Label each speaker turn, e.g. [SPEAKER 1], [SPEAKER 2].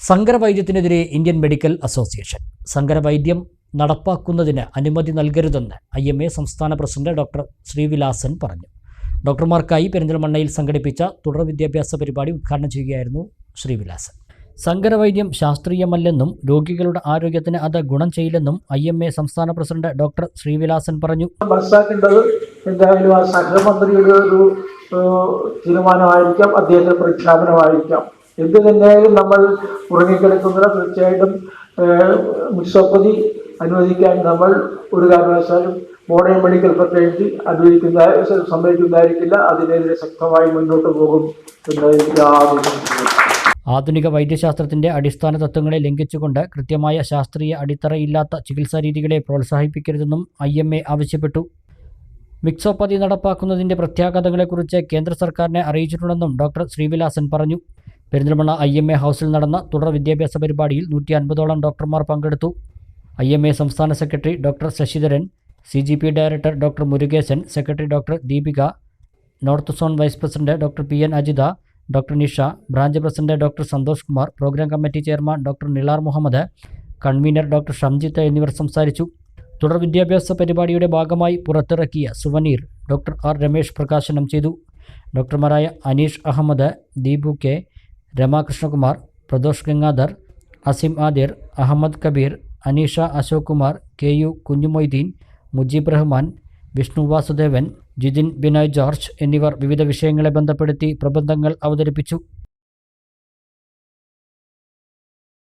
[SPEAKER 1] സങ്കരവൈദ്യത്തിനെതിരെ Indian medical association. സങ്കരവൈദ്യം നടപ്പാക്കുന്നതിന് അനുമതി നൽകരുതെന്ന് ഐ എം എ സംസ്ഥാന പ്രസിഡന്റ് ഡോക്ടർ ശ്രീവിലാസൻ പറഞ്ഞു. ഡോക്ടർമാർക്കായി പെരിന്തൽമണ്ണയിൽ സംഘടിപ്പിച്ച തുടർ വിദ്യാഭ്യാസ പരിപാടി ഉദ്ഘാടനം ചെയ്യുകയായിരുന്നു ശ്രീവിലാസൻ. സങ്കരവൈദ്യം ശാസ്ത്രീയമല്ലെന്നും രോഗികളുടെ ആരോഗ്യത്തിന് അത് ഗുണം ചെയ്യില്ലെന്നും ഐ എം എ സംസ്ഥാന പ്രസിഡന്റ് ഡോക്ടർ ശ്രീവിലാസൻ പറഞ്ഞു.
[SPEAKER 2] മനസ്സിലാക്കേണ്ടത് എന്തായാലും ആ സഹമന്ത്രിയുടെ ഒരു തീരുമാനമായിരിക്കാം അദ്ദേഹത്തിന്റെ പ്രഖ്യാപനമായിരിക്കാം. എന്ത് തന്നെയായാലും നമ്മൾ ഉറങ്ങിക്കിടക്കുന്നത് തീർച്ചയായിട്ടും ഏഹ്, മിക്സോപ്പതി അനുവദിക്കാൻ നമ്മൾ ഒരു കാരണവശാലും മോഡേൺ മെഡിക്കൽ പ്രത്യേകിച്ച് അനുവദിക്കുന്ന സമ്മതിക്കുന്നതായിരിക്കില്ല. അതിനെതിരെ ശക്തമായി മുന്നോട്ട് പോകും യാതൊരു
[SPEAKER 1] ആധുനിക വൈദ്യശാസ്ത്രത്തിന്റെ അടിസ്ഥാന തത്വങ്ങളെ ലംഘിച്ചുകൊണ്ട് കൃത്യമായ ശാസ്ത്രീയ അടിത്തറയില്ലാത്ത ചികിത്സാ രീതികളെ പ്രോത്സാഹിപ്പിക്കരുതെന്നും ഐ എം എ ആവശ്യപ്പെട്ടു. മിക്സോപ്പതി നടപ്പാക്കുന്നതിന്റെ പ്രത്യാഘാതങ്ങളെക്കുറിച്ച് കേന്ദ്ര സർക്കാരിനെ അറിയിച്ചിട്ടുണ്ടെന്നും ഡോക്ടർ ശ്രീവിലാസൻ പറഞ്ഞു. പെരിന്തൽമണ്ണ ഐ എം എ ഹൗസിൽ നടന്ന തുടർ വിദ്യാഭ്യാസ പരിപാടിയിൽ നൂറ്റി അൻപതോളം ഡോക്ടർമാർ പങ്കെടുത്തു. ഐ എം എ സംസ്ഥാന secretary doctor Sasidharan C G P director doctor Murukesan secretary doctor Deepika north zone vice president doctor P N Ajitha doctor Nisha branch president doctor Santhosh Kumar programme committee chairman doctor Nilar Muhammad convener doctor Shamjith എന്നിവർ സംസാരിച്ചു. തുടർ വിദ്യാഭ്യാസ പരിപാടിയുടെ ഭാഗമായി പുറത്തിറക്കിയ souvenir doctor R Ramesh പ്രകാശനം ചെയ്തു. ഡോക്ടർമാരായ Aneesh Ahammed Deepu K Ramakrishnakumar Pradosh Gangadhar Asim Adir Ahammed Kabeer Aneesha Ashok Kumar K U Kunhimoideen Mujeeb Rahman Vishnu Vasudevan Jithin Binoy George എന്നിവർ വിവിധ വിഷയങ്ങളെ ബന്ധപ്പെടുത്തി പ്രബന്ധങ്ങൾ അവതരിപ്പിച്ചു.